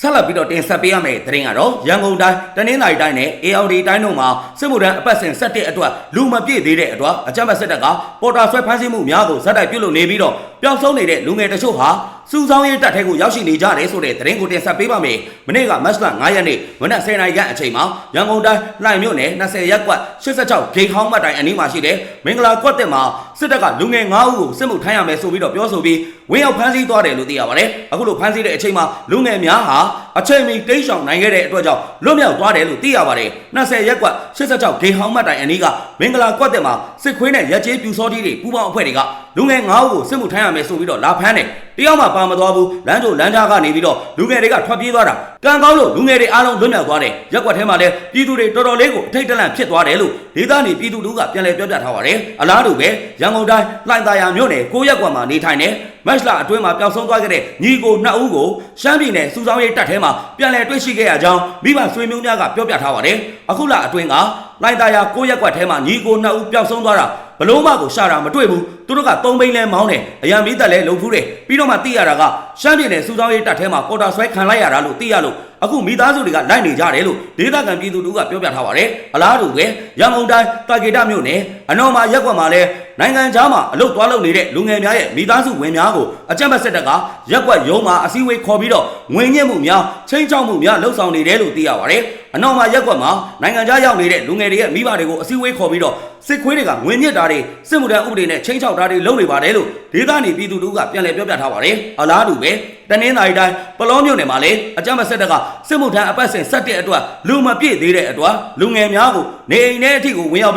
ဆက်လက်ပြီးတော့တင်ဆက်ပေးရမယ့်သတင်းကတော့ရန်ကုန်တိုင်းတနင်္သာရီတိုင်းနဲ့ AOD တိုင်းတို့မှာစစ်မှုထမ်းအပတ်စဉ်ဆက်တဲ့အတွက်လူမပြည့်သေးတဲ့အတွက်အကြမ်းဖက်စစ်တပ်ကပေါ်တာဆွဲဖမ်းဆီးမှုများကိုဇက်တိုက်ပြုတ်လုပ်နေပြီးတော့ပျောက်ဆုံးနေတဲ့လူငယ်တချို့ဟာ စူဆောင်းရေးတပ်ထဲကိုရောက်ရှိနေကြတယ်ဆိုတဲ့သတင်းကိုတင်ဆက်ပေးပါမယ်။မနေ့ကမတ်လ9ရက်နေ့မနက်10:00နာရီခန့်အချိန်မှာရန်ကုန်တိုင်းလှိုင်မြို့နယ်20ရပ်ကွက်86ဂိတ်ဟောင်းမတ်တိုင်အနီးမှာရှိတဲ့မင်္ဂလာကွက်တက်မှာစစ်တပ်ကလူငယ်9ဦးကိုစစ်မှုထမ်းရမယ်ဆိုပြီးတော့ပြောဆိုပြီးဝင်းရောက်ဖမ်းဆီးသွားတယ်လို့သိရပါတယ်။အခုလိုဖမ်းဆီးတဲ့အချိန်မှာလူငယ်များဟာအချိန်မီတိတ်ဆောင်နိုင်ခဲ့တဲ့အတွက်ကြောင့်လွတ်မြောက်သွားတယ်လို့သိရပါတယ်။20ရက်ကွက်86ဂိတ်ဟောင်းမတ်တိုင်အနီးကမင်္ဂလာကွက်တက်မှာစစ်ခွေးနဲ့ရက်ကျေးပြူစောတီးတွေပူပေါင်းအဖွဲ့တွေကလူငယ်9ဦးကိုစစ်မှုထမ်းရမယ်ဆိုပြီးတော့လာဖမ်းတယ်။တယောက်မှပါမသွားဘူးလမ်းကြိုလမ်းကြားကနေပြီးတော့လူငယ်တွေကထွက်ပြေးသွားတာကံကောင်းလို့လူငယ်တွေအားလုံးလွတ်မြောက်သွားတယ်ရက်ကွက်ထဲမှာလည်းပြည်သူတွေတော်တော်လေးကိုအထိတ်တလန့်ဖြစ်သွားတယ်လို့ဒေသနေပြည်သူတို့ကပြန်လည်ပြောပြထားပါတယ်အလားတူပဲရန်ကုန်တိုင်းလှိုင်သာယာမြို့နယ်ကိုရက်ကွက်မှာနေထိုင်နေမက်စလာအတွင်းမှာပျောက်ဆုံးသွားခဲ့တဲ့ညီကိုနှစ်ဦးကိုရှမ်းပြည်နယ်စူဆောင်းရေးတပ်ထဲမှာပြန်လည်တွေ့ရှိခဲ့ရကြောင်းမိဘဆွေမျိုးများကပြောပြထားပါတယ်အခုလအတွင်းက လှိုင်သာယာကိုရက်ကွက်ထဲမှာညီကိုနှစ်ဦးပျောက်ဆုံးသွားတာဘလုံးမကိုရှာတာမတွေ့ဘူးသူတို့ကသုံးဘိန်းလဲမောင်းတယ်အရန်မီးတက်လဲလုံဖူးတယ်ပြီးတော့မှသိရတာကရှမ်းပြည်နယ်စူဆောင်းရေးတပ်ထဲမှာပေါ်တာဆွဲခံလိုက်ရတာလို့သိရလို့အခုမိသားစုတွေကလိုက်နေကြတယ်လို့ဒေသခံပြည်သူတို့ကပြောပြထားပါတယ်အလားတူပဲရန်ကုန်တိုင်းတာကေတမြို့နယ်အနော်မာရက်ကွက်မှာလဲ နိုင်ငံခြားမှာအလုပ်သွားလုပ်နေတဲ့လူငယ်များရဲ့မိသားစုဝင်များကိုအကြမ်းဖက်စစ်တပ်ကရက်ကွက်ရုံးမှာအစည်းအဝေးခေါ်ပြီးတော့ငွေညှစ်မှုများချင်းချောက်မှုများလှုပ်ဆောင်နေတယ်လို့သိရပါတယ်အနော်မာရက်ကွက်မှာနိုင်ငံခြားရောက်နေတဲ့လူငယ်တွေရဲ့မိဘတွေကိုအစည်းအဝေးခေါ်ပြီးတော့စစ်ခွေးတွေကငွေညှစ်တာတွေစစ်မှုထမ်းဥပဒေနဲ့ချင်းချောက်တာတွေလုပ်နေပါတယ်လို့ဒေသနေပြည်သူတို့ကပြန်လည်ပြောပြထားပါတယ်အလားတူပဲတနင်္သာရီတိုင်းပလောမြို့နယ်မှာလည်းအကြမ်းဖက်စစ်တပ်ကစစ်မှုထမ်းအပတ်စဉ်ဆက်တဲ့အတွက်လူမပြည့်သေးတဲ့အတွက်လူငယ်များကိုနေအိမ်ထဲအထိကိုဝင်ရောက်ပြီး